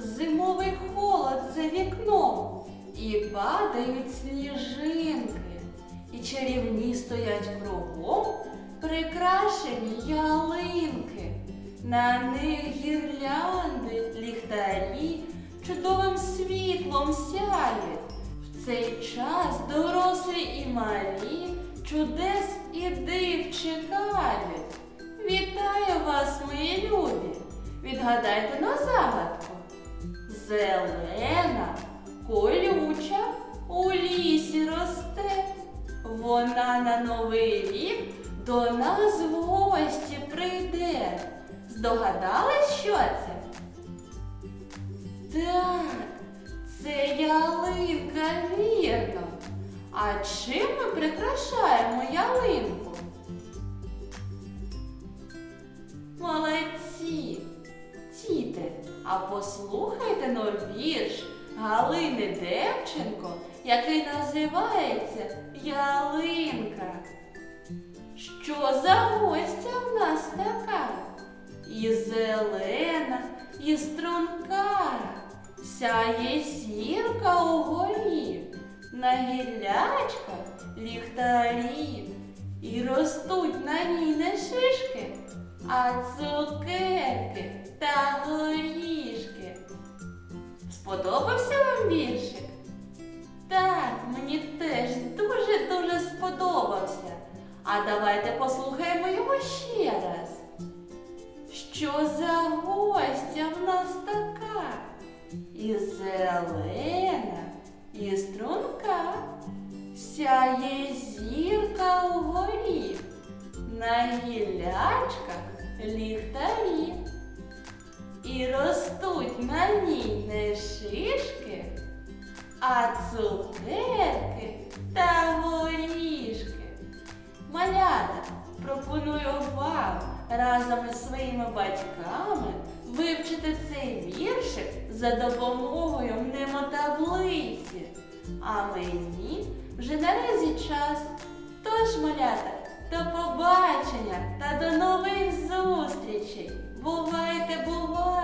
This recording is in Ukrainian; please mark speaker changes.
Speaker 1: зимовий холод за вікном, і падають сніжинки, і чарівні стоять кругом прикрашені ялинки. На них гірлянди, ліхтарі чудовим світлом сяють. В цей час дорослі і малі чудес і див чекають. Вітаю вас, мої любі! Відгадайте на загадку. Зелена, колюча, у лісі росте. Вона на новий рік до нас в гості прийде. Здогадались, що це? Так, це ялинка, вірно. А чим ми прикрашаємо ялинку? А послухайте но Галини Девченко, який називається Ялинка. Що за гостя в нас така? І зелена, і струнка, сяє зірка угорі, на гіллячках ліхтарі, і ростуть на ній не шишки, а цукерки та віршик? Так, мені теж дуже-дуже сподобався. А давайте послухаємо його ще раз. Що за гостя в нас така? І зелена, і струнка, сяє зірка угорі, на гіллячках ліхтарі. І ростуть на ній не шишки, а цукерки та горішки. Малята, пропоную вам разом із своїми батьками вивчити цей віршик за допомогою мнемотаблиці. А мені вже наразі час. Тож, малята, до побачення та до нових зустрічей. Бувайте, бувайте!